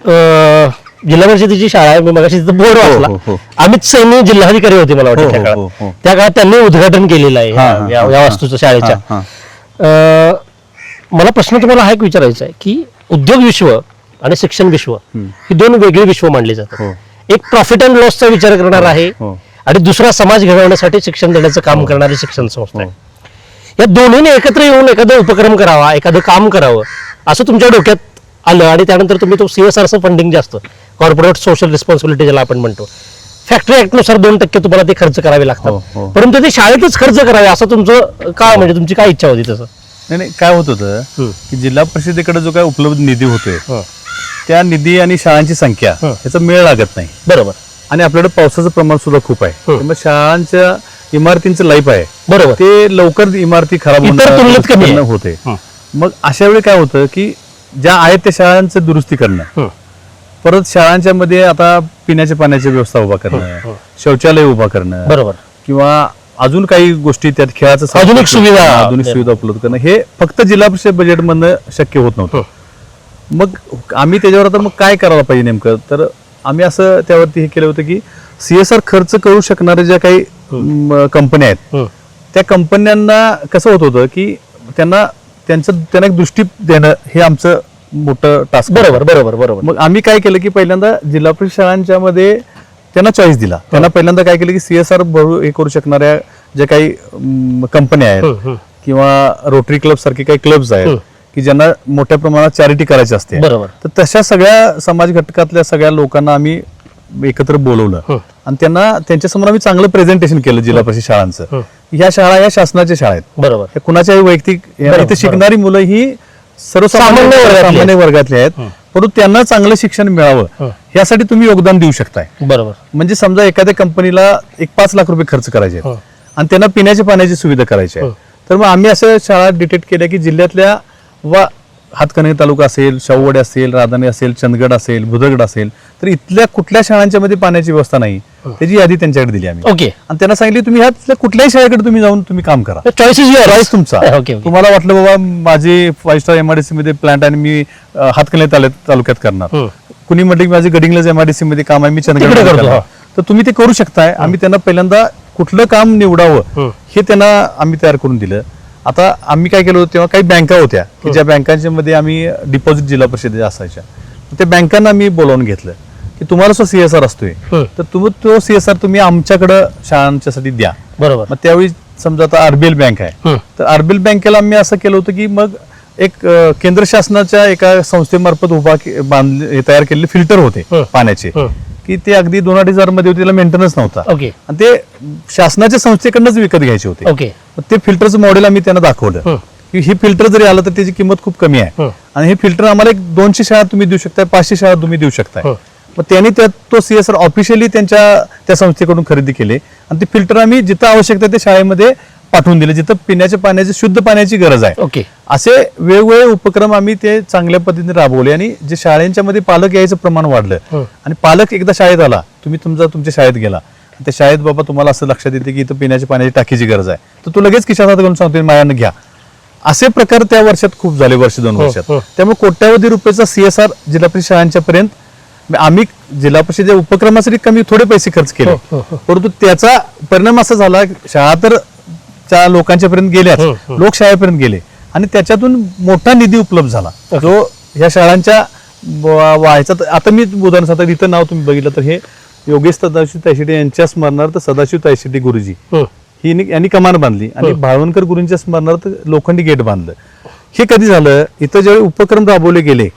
अं, जिल्हा परिषदेची शाळा आहे मी मगाशी तिथं बोर्ड हो, वाचला हो. अमित सैनी जिल्हाधिकारी होते मला हो, वाटतं त्या हो, काळात हो, हो. त्या काळात त्यांनी उद्घाटन केलेलं आहे हा, या- हा, या हा, या हा. वास्तूचं शाळेच्या हा, अं, मला प्रश्न तुम्हाला हा एक विचारायचा आहे की उद्योग विश्व आणि शिक्षण विश्व ही दोन वेगळी विश्व मानली हो. जातात एक प्रॉफिट अँड लॉसचा विचार करणार आहे हो. आणि दुसरा समाज घडवण्यासाठी शिक्षण देण्याचं काम करणारी शिक्षण संस्था आहे या दोन्हीने एकत्र येऊन एखादा उपक्रम करावा एखादं काम करावं असं तुमच्या डोक्यात आलं आणि त्यानंतर तुम्ही तो सीएसआरचं फंडिंग जास्त कॉर्पोरेट सोशल रिस्पॉन्सिबिलिटी ज्याला आपण म्हणतो फॅक्टरी नुसार दोन टक्के तुम्हाला ते खर्च करावे हो, लागतात हो. परंतु ते शाळेतच खर्च करावे असं तुमचं का म्हणजे तुमची काय इच्छा होती तसं नाही नाही काय होत होतं. की जिल्हा परिषदेकडे जो काय उपलब्ध निधी होतोय हं. त्या निधी आणि शाळांची संख्या हं. याचा मेळ लागत नाही बरोबर आणि आपल्याकडे पावसाचं प्रमाण सुद्धा खूप आहे हं. शाळांच्या इमारतींचं लाईफ आहे बरोबर ते लवकर इमारती खराब होते हं. मग अशा वेळी काय होतं की ज्या आहेत त्या शाळांचं दुरुस्ती करणं. हं. परत शाळांच्या मध्ये आता पिण्याच्या पाण्याची व्यवस्था उभा करणं शौचालय उभा करणं बरोबर. किंवा अजून काही गोष्टी त्यात खेळाचं आधुनिक सुविधा. आधुनिक सुविधा उपलब्ध करणं हे फक्त जिल्हा परिषद बजेटमधनं शक्य होत नव्हतं. मग आम्ही त्याच्यावर आता मग काय करायला पाहिजे नेमकं? तर आम्ही असं त्यावरती हे केलं होतं की सीएसआर खर्च करू शकणाऱ्या ज्या काही कंपन्या आहेत हं. त्या कंपन्यांना कसं होत होतं की त्यांना त्यांचं त्यांना एक दृष्टी देणं हे आमचं मोठं टास्क बरोबर बरोबर बरोबर. मग आम्ही काय केलं की पहिल्यांदा जिल्हा परिषद शाळांच्या मध्ये त्यांना चॉईस दिला. त्यांना पहिल्यांदा काय केलं की सीएसआर हे करू शकणाऱ्या ज्या काही कंपन्या हं, आहेत हं. किंवा रोटरी क्लब सारखे काही क्लब्स हं. आहेत की ज्यांना मोठ्या प्रमाणात चॅरिटी करायची असते. बरोबर. तर तशा सगळ्या समाज घटकातल्या सगळ्या लोकांना आम्ही एकत्र बोलवलं. हं. आणि त्यांना त्यांच्यासमोर आम्ही चांगलं प्रेझेंटेशन केलं जिल्हा परिषद शाळांचं. हं. ह्या शाळा या शासनाच्या शाळा आहेत. बरोबर. हे कुणाच्याही वैयक्तिक इथे शिकणारी मुलं ही सर्वसामान्य सामान्य वर्गातली आहेत. परंतु त्यांना चांगलं शिक्षण मिळावं. यासाठी तुम्ही योगदान देऊ शकताय. बरोबर. म्हणजे समजा एखाद्या कंपनीला एक पाच लाख रुपये खर्च करायचे. आणि त्यांना पिण्याच्या पाण्याची सुविधा करायची आहे. तर मग आम्ही असं शाळा डिटेक्ट केल्या की जिल्ह्यातल्या वा हातकणंगले तालुका असेल शाहूवाडी असेल राधाने असेल चंदगड असेल बुधगड असेल तर इथल्या कुठल्या शाळांच्या मध्ये पाण्याची व्यवस्था नाही? त्याची यादी त्यांच्याकडे दिली आम्ही. ओके. आणि त्यांना सांगितले तुम्ही ह्यातल्या कुठल्याही शाळेकडे तुम्ही जाऊन तुम्ही काम करा. चॉईस तुमचा. तुम्हाला वाटलं बाबा माझी फाईव्ह स्टार एमआरडीसी मध्ये प्लांट आणि मी तालु- तालुक्यात करणार. कुणी म्हटलं की माझे गडिंगलज एमआरडीसी मध्ये काम आहे मी तिकडे चंद्रगड करतो. तर तुम्ही ते करू शकताय. आम्ही त्यांना पहिल्यांदा कुठलं काम निवडावं. हे त्यांना आम्ही तयार करून दिलं. आता आम्ही काय केलं होतं तेव्हा काही बँका होत्या की ज्या बँकांच्या मध्ये आम्ही डिपॉझिट जिल्हा परिषदेच्या असायच्या त्या बँकांना आम्ही बोलावून घेतलं की तुम्हाला जो सीएसआर असतोय. तर तुम्ही तो सीएसआर तुम्ही आमच्याकडं शाळांच्यासाठी द्या बरोबर मग त्यावेळी समजा आता आरबीएल बँक आहे. तर आरबीएल बँकेला आम्ही असं केलं होतं की मग एक केंद्र शासनाच्या एका संस्थेमार्फत उभा बांधले तयार केलेले फिल्टर होते. पाण्याचे. की ते अगदी दोन अडीच हजारमध्ये होते त्याला मेंटेनन्स नव्हता. ओके. आणि ते शासनाच्या संस्थेकडनंच विकत घ्यायचे होते. ओके. ते फिल्टरचं मॉडेल आम्ही त्यांना दाखवलं. की ही फिल्टर जरी आलं तर त्याची किंमत खूप कमी आहे. आणि हे फिल्टर आम्हाला एक दोनशे शाळा तुम्ही देऊ शकताय पाचशे शाळा तुम्ही देऊ शकताय. मग त्यांनी त्यात तो सीएसआर ऑफिशियली त्यांच्या त्या संस्थेकडून खरेदी केले. आणि ते फिल्टर आम्ही जिथं आवश्यक आहे ते शाळेमध्ये पाठवून दिले जिथं पिण्याच्या पाण्याची शुद्ध पाण्याची गरज आहे. ओके. असे वेगवेगळे उपक्रम आम्ही ते चांगल्या पद्धतीने राबवले आणि जे शाळेंच्या मध्ये पालक यायचं प्रमाण वाढलं. आणि पालक एकदा शाळेत आला तुम्ही तुमचा तुमच्या शाळेत गेला. त्या शाळेत बाबा तुम्हाला असं लक्षात येते की इथं पिण्याच्या पाण्याची टाकीची गरज आहे. तर तू लगेच खिशात हात घालून सांगतो माझ्यानं घ्या. असे प्रकार त्या वर्षात खूप झाले वर्ष दोन वर्षात. त्यामुळे कोट्यावधी रुपयाचा सीएसआर जिल्हा परिषद शाळांच्या पर्यंत आम्ही जिल्हा परिषदेच्या उपक्रमासाठी कमी थोडे पैसे खर्च केले. परंतु त्याचा परिणाम असा झाला शाळा तर त्या लोकांच्या पर्यंत गेल्याच हं, हं. लोक शाळेपर्यंत गेले. आणि त्याच्यातून मोठा निधी उपलब्ध झाला. जो ह्या शाळांच्या व्हायचा आता मी उदाहरण सांगतो इथं नाव तुम्ही बघितलं तर हे योगेश सदाशिव तायशेटे यांच्या स्मरणार्थ सदाशिव तायशेटे गुरुजी. हं. यांनी कमान बांधली. आणि भाळवणकर गुरूंच्या स्मरणार्थ लोखंडी गेट बांधलं. हे कधी झालं? इथं ज्यावेळी उपक्रम राबवले गेले.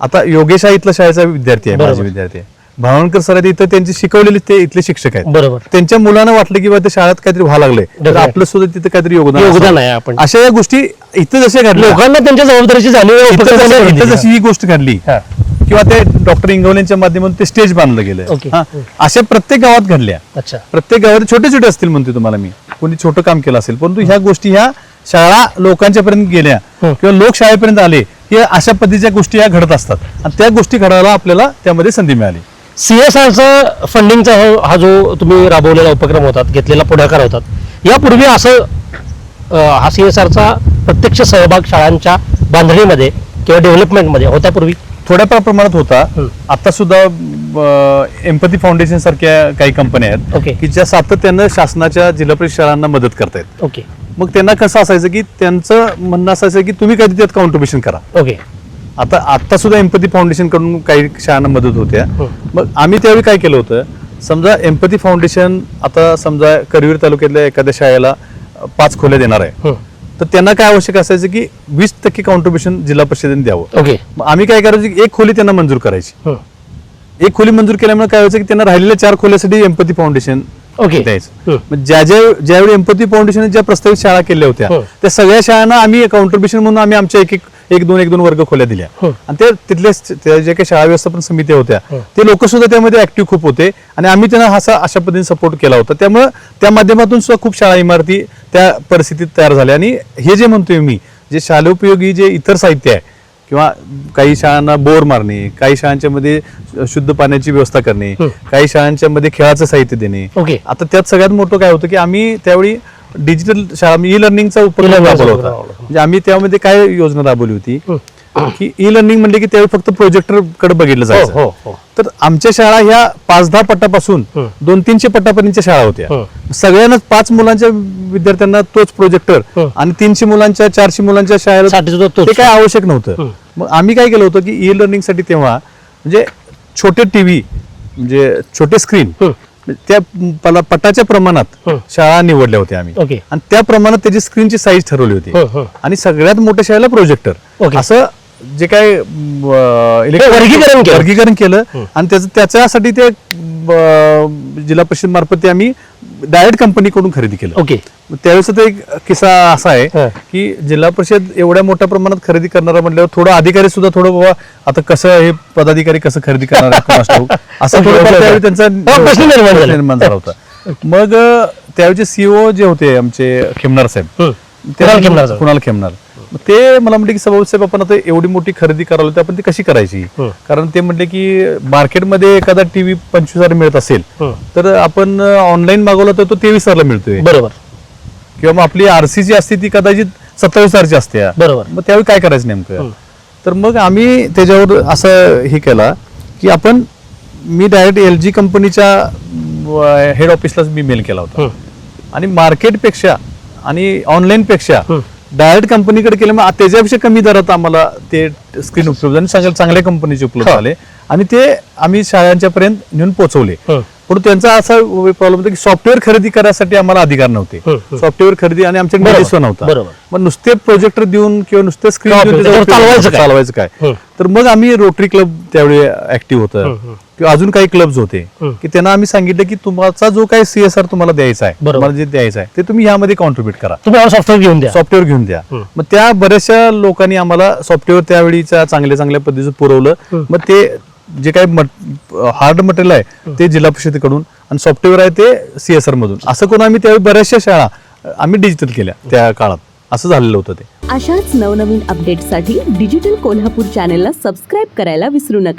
आता योगेश हा इथला शाळेचा विद्यार्थी आहे माझे. विद्यार्थी आहे. भावणकर सर इथं त्यांची शिकवलेले ते इथले शिक्षक आहेत. बरोबर. त्यांच्या मुलांना वाटलं की बा ते शाळेत काहीतरी व्हावं लागलंय. तर. आपलं सुद्धा तिथं काहीतरी योगदान योगदान. आहे आपण. अशा या गोष्टी इथं जशा घडल्या लोकांना त्यांच्या जबाबदारीची इथं उपक्रमाने जशी- ही गोष्ट घडली. किंवा ते डॉक्टर इंगवलेंच्या माध्यमातून ते स्टेज बांधलं गेलं. अशा प्रत्येक गावात घडल्या. अच्छा. प्रत्येक गावात छोटे छोटे असतील म्हणते तुम्हाला मी. कोणी छोटं काम केलं असेल परंतु ह्या गोष्टी ह्या शाळा लोकांच्या पर्यंत गेल्या. किंवा लोक शाळेपर्यंत आले की अशा पद्धतीच्या गोष्टी या घडत असतात. आणि त्या गोष्टी घडायला आपल्याला त्यामध्ये संधी मिळाली. सीएसआरचा फंडिंगचा हा- हा जो तुम्ही राबवलेला उपक्रम होतात घेतलेला पुढाकार होतात यापूर्वी असं हा सीएसआरचा प्रत्यक्ष सहभाग शाळांच्या बांधणीमध्ये किंवा डेव्हलपमेंटमध्ये होता पूर्वी? थोड्या प्रमाणात होता. आता सुद्धा एम्पथी फाउंडेशन सारख्या काही कंपन्या ओके. आहेत की ज्या सातत्यानं शासनाच्या जिल्हा परिषद शाळांना मदत करतायत. ओके. मग त्यांना कसं असायचं की त्यांचं म्हणणं असायचं की तुम्ही कधी त्यात कॉन्ट्रीब्युशन करा. ओके. आता आता सुद्धा एम्पथी फाउंडेशनकडून काही शाळांना मदत होत्या हं. मग आम्ही त्यावेळी काय केलं होतं? समजा एम्पथी फाउंडेशन आता समजा करवीर तालुक्यातल्या एखाद्या शाळेला पाच खोल्या देणार आहे. हं. तर त्यांना काय आवश्यक असायचं की वीस टक्के कॉन्ट्रीब्युशन जिल्हा परिषदेने द्यावं. ओके. मग आम्ही काय करायचं की एक खोली त्यांना मंजूर करायची. हं. एक खोली मंजूर केल्यामुळे काय व्हायचं की त्यांना राहिलेल्या चार खोल्यासाठी एम्पथी फाउंडेशन ओके. द्यायचं. ज्या ज्या ज्यावेळी एम्पथी फाउंडेशन ज्या प्रस्तावित शाळा केल्या होत्या. त्या सगळ्या शाळांना आम्ही कॉन्ट्रीब्युशन म्हणून आम्ही आमच्या एक एक एक दोन एक दोन वर्ग खोल्या दिल्या हं. आणि ते तिथले जे काही शाळा व्यवस्थापन समित्या होत्या हं. ते लोक सुद्धा त्यामध्ये ऍक्टिव्ह खूप होते आणि आम्ही त्यांना असा अशा पद्धतीने सपोर्ट केला होता त्यामुळे त्या माध्यमातून सुद्धा खूप शाळा इमारती त्या परिस्थितीत तयार झाल्या आणि हे जे म्हणतोय मी जे शालोपयोगी जे इतर साहित्य आहे किंवा काही शाळांना बोर मारणे काही शाळांच्या मध्ये शुद्ध पाण्याची व्यवस्था करणे. काही शाळांच्या मध्ये खेळाचं साहित्य देणे ओके आता त्यात सगळ्यात मोठं काय होतं की आम्ही त्यावेळी डिजिटल शाळा ई लर्निंगचा उपक्रम राबवला होता. म्हणजे आम्ही त्यामध्ये काय योजना राबवली होती. की ई लर्निंग म्हणजे की त्यावेळी फक्त प्रोजेक्टरकडे बघितलं हो जायचं हो हो तर आमच्या शाळा ह्या पाच दहा पट्टापासून. दोन तीनशे पट्टापर्यंतच्या शाळा होत्या. सगळ्यांनाच पाच मुलांच्या विद्यार्थ्यांना तोच प्रोजेक्टर हं. आणि तीनशे मुलांच्या चारशे मुलांच्या शाळेला. ते काय आवश्यक नव्हतं. मग आम्ही काय केलं होतं की ई लर्निंगसाठी तेव्हा म्हणजे छोटे टीव्ही म्हणजे छोटे स्क्रीन. त्या पला- पटाच्या प्रमाणात हं. शाळा निवडल्या होत्या आम्ही ओके आणि त्या प्रमाणात त्याची स्क्रीनची साईज ठरवली होती हं, हं. आणि सगळ्यात मोठ्या शाळेला प्रोजेक्टर ओके. असं जे काय अं, electronic- वर्गीकरण केलं. वर्गीकरण केलं. आणि त्याचं त्याच्यासाठी ते जिल्हा परिषद मार्फत ते आम्ही डायरेक्ट कंपनीकडून खरेदी केलं ओके त्यावेळेस एक किस्सा असा आहे. की जिल्हा परिषद एवढ्या मोठ्या प्रमाणात खरेदी करणारा म्हटल्यावर थोडं अधिकारी सुद्धा थोडं बाबा आता कसं हे पदाधिकारी कसं खरेदी करणार. असं. त्यांचा प्रश्न निर्माण झाला. होता मग त्यावेळेचे सीओ जे होते आमचे खेमनार साहेब कुणाल खेमनार ते मला म्हटले की सभापती साहेब आपण आता एवढी मोठी खरेदी करायला होती आपण ती कशी करायची. कारण ते म्हटले की मार्केटमध्ये एखादा टीव्ही पंचवीस हजार मिळत असेल. तर आपण ऑनलाईन मागवला तर तो तेवीस हजारला मिळतोय बरोबर किंवा मग आपली आरसी जी असते ती कदाचित सत्तावीस हजारची असते बरोबर. मग त्यावेळी काय करायचं नेमकं. तर मग आम्ही त्याच्यावर असं हे केला की आपण मी डायरेक्ट एल जी कंपनीच्या हेड ऑफिसलाच मी मेल केला होता. आणि मार्केटपेक्षा आणि ऑनलाईन पेक्षा हं. डायरेक्ट कंपनीकडे केलं मग त्याच्यापेक्षा कमी दरात आम्हाला ते स्क्रीन उपलब्ध आणि चांगल्या चांगल्या कंपनीचे उपलब्ध हा. झाले आणि ते आम्ही शाळांच्या पर्यंत नेऊन पोहोचवले हं. पण त्यांचा असा प्रॉब्लेम होता की सॉफ्टवेअर खरेदी करायसाठी आम्हाला अधिकार नव्हते. सॉफ्टवेअर खरेदी आणि आमच्याकडे सुद्धा नव्हता. मग नुसते प्रोजेक्टर देऊन किंवा नुसते स्क्रीन चालवायचं काय? चालवायचं काय. तर मग आम्ही रोटरी क्लब त्यावेळी ऍक्टिव्ह होतं. किंवा अजून काही क्लब्स होते. की त्यांना आम्ही सांगितलं की तुमचा जो काही सीएसआर तुम्हाला द्यायचा आहे. तुम्हाला जे द्यायचं आहे ते तुम्ही ह्यामध्ये कॉन्ट्रीब्युट करा तुम्ही सॉफ्टवेअर घेऊन द्या सॉफ्टवेअर घेऊन द्या. मग त्या बऱ्याचशा लोकांनी आम्हाला सॉफ्टवेअर त्यावेळीच्या चांगल्या चांगल्या पद्धतीचं पुरवलं. मग ते जे काही हार्ड मटेरियल आहे ते जिल्हा परिषदेकडून आणि सॉफ्टवेअर आहे ते सीएसआर मधून. असं करून आम्ही त्यावेळी बऱ्याचशा शाळा आम्ही डिजिटल केल्या त्या काळात. असं झालेलं होतं ते. अशाच नवनवीन अपडेटसाठी डिजिटल कोल्हापूर चॅनेलला सबस्क्राईब करायला विसरू नका.